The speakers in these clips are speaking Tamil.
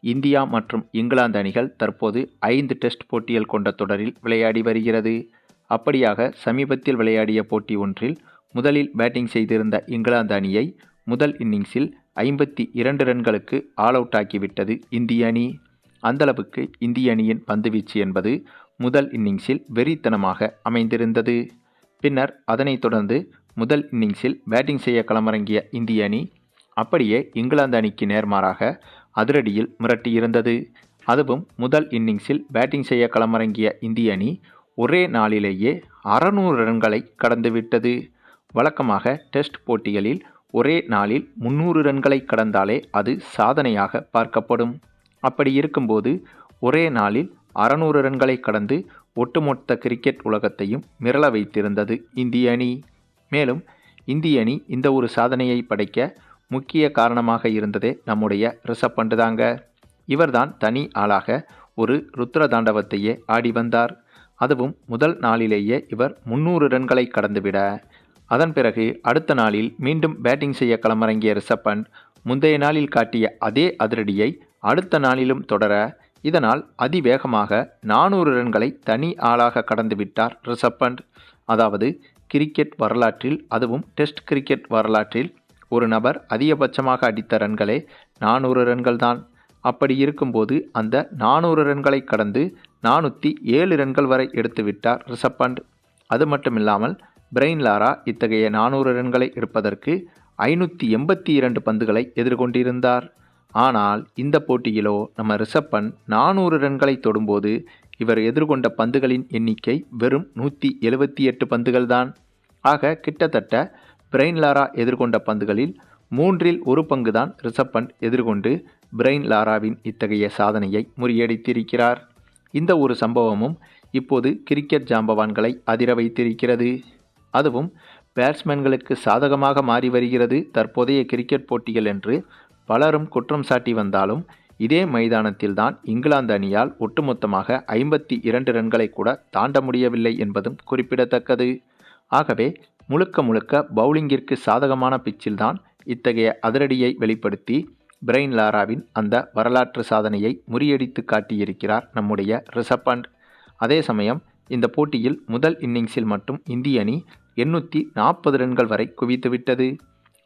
இந்தியா மற்றும் இங்கிலாந்து அணிகள் தற்போது ஐந்து டெஸ்ட் போட்டிகள் கொண்ட தொடரில் விளையாடி வருகிறது. அப்படியாக சமீபத்தில் விளையாடிய போட்டி ஒன்றில் முதலில் பேட்டிங் செய்திருந்த இங்கிலாந்து அணியை முதல் இன்னிங்ஸில் ஐம்பத்தி இரண்டு ரன்களுக்கு ஆல் அவுட் ஆக்கிவிட்டது இந்திய அணி. அந்தளவுக்கு இந்திய அணியின் பந்துவீச்சு என்பது முதல் இன்னிங்ஸில் வெறித்தனமாக அமைந்திருந்தது. பின்னர் அதனைத் தொடர்ந்து முதல் இன்னிங்ஸில் பேட்டிங் செய்ய களமிறங்கிய இந்திய அணி அப்படியே இங்கிலாந்து அணிக்கு நேர்மாறாக அதிரடியில் மிரட்டியிருந்தது அதுவும் முதல் இன்னிங்ஸில் பேட்டிங் செய்ய களமிறங்கிய இந்திய அணி ஒரே நாளிலேயே அறநூறு ரன்களை கடந்துவிட்டது. வழக்கமாக டெஸ்ட் போட்டிகளில் ஒரே நாளில் முன்னூறு ரன்களை கடந்தாலே அது சாதனையாக பார்க்கப்படும். அப்படி இருக்கும்போது ஒரே நாளில் அறநூறு ரன்களை கடந்து ஒட்டுமொத்த கிரிக்கெட் உலகத்தையும் மிரள வைத்திருந்தது இந்திய அணி. மேலும் இந்திய அணி இந்த ஒரு சாதனையை படைக்க முக்கிய காரணமாக இருந்ததே நம்முடைய ரிஷப் பண்ட் தாங்க. இவர்தான் தனி ஆளாக ஒரு ருத்ர தாண்டவத்தையே ஆடி வந்தார். அதுவும் முதல் நாளிலேயே இவர் முன்னூறு ரன்களை கடந்துவிட. அதன் பிறகு அடுத்த நாளில் மீண்டும் பேட்டிங் செய்ய களமிறங்கிய ரிஷப் பண்ட் முந்தைய நாளில் காட்டிய அதே அதிரடியை அடுத்த நாளிலும் தொடர இதனால் அதிவேகமாக நானூறு ரன்களை தனி ஆளாக கடந்துவிட்டார் ரிஷப் பண்ட். அதாவது கிரிக்கெட் வரலாற்றில் அதுவும் டெஸ்ட் கிரிக்கெட் வரலாற்றில் ஒரு நபர் அதிகபட்சமாக அடித்த ரன்களே நானூறு ரன்கள் தான் அப்படி இருக்கும்போது அந்த நானூறு ரன்களை கடந்து நானூற்றி ஏழு ரன்கள் வரை எடுத்துவிட்டார் ரிஷப் பண்ட் அது மட்டுமில்லாமல் பிரெயின் லாரா இத்தகைய நானூறு ரன்களை எடுப்பதற்கு ஐநூற்றி எண்பத்தி இரண்டு பந்துகளை எதிர்கொண்டிருந்தார். ஆனால் இந்த போட்டியிலோ நம்ம ரிஷப்பன் நானூறு ரன்களை தொடும்போது இவர் எதிர்கொண்ட பந்துகளின் எண்ணிக்கை வெறும் நூற்றி எழுபத்தி எட்டு பந்துகள்தான். ஆக கிட்டத்தட்ட பிரெயின் லாரா எதிர்கொண்ட பந்துகளில் மூன்றில் ஒரு பங்கு தான் ரிஷப் பண்ட் எதிர்கொண்டு பிரெயின் லாராவின் இத்தகைய சாதனையை முறியடித்திருக்கிறார். இந்த ஒரு சம்பவமும் இப்போது கிரிக்கெட் ஜாம்பவான்களை அதிர வைத்திருக்கிறது. அதுவும் பேட்ஸ்மேன்களுக்கு சாதகமாக மாறி வருகிறது. தற்போதைய கிரிக்கெட் போட்டிகள் என்று பலரும் குற்றம் சாட்டி வந்தாலும் இதே மைதானத்தில்தான் இங்கிலாந்து அணியால் ஒட்டுமொத்தமாக ஐம்பத்தி இரண்டு ரன்களை கூட தாண்ட முடியவில்லை என்பதும் குறிப்பிடத்தக்கது. ஆகவே முழுக்க முழுக்க பவுலிங்கிற்கு சாதகமான பிச்சில்தான் இத்தகைய அதிரடியை வெளிப்படுத்தி பிரெயின் லாராவின் அந்த வரலாற்று சாதனையை முறியடித்து காட்டியிருக்கிறார் நம்முடைய ரிஷப் பண்ட். அதே சமயம் இந்த போட்டியில் முதல் இன்னிங்ஸில் மட்டும் இந்திய அணி எண்ணூற்றி நாற்பது ரன்கள் வரை குவித்துவிட்டது.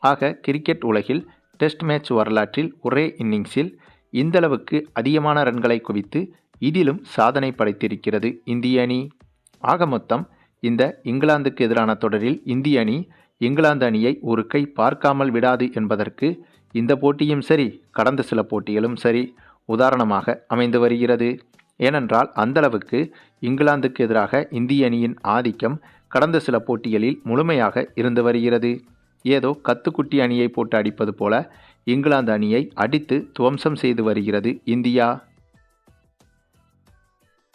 ஆக கிரிக்கெட் உலகில் டெஸ்ட் மேட்ச் வரலாற்றில் ஒரே இன்னிங்ஸில் இந்தளவுக்கு அதிகமான ரன்களை குவித்து இதிலும் சாதனை படைத்திருக்கிறது இந்திய அணி. ஆக மொத்தம் இந்த இங்கிலாந்துக்கு எதிரான தொடரில் இந்திய அணி இங்கிலாந்து அணியை ஒரு கை பார்க்காமல் விடாது என்பதற்கு இந்த போட்டியும் சரி கடந்த சில போட்டிகளும் சரி உதாரணமாக அமைந்து வருகிறது. ஏனென்றால் அந்தளவுக்கு இங்கிலாந்துக்கு எதிராக இந்திய அணியின் ஆதிக்கம் கடந்த சில போட்டிகளில் முழுமையாக இருந்து வருகிறது. ஏதோ கத்துக்குட்டி அணியை போட்டு அடிப்பது போல இங்கிலாந்து அணியை அடித்து துவம்சம் செய்து வருகிறது இந்தியா.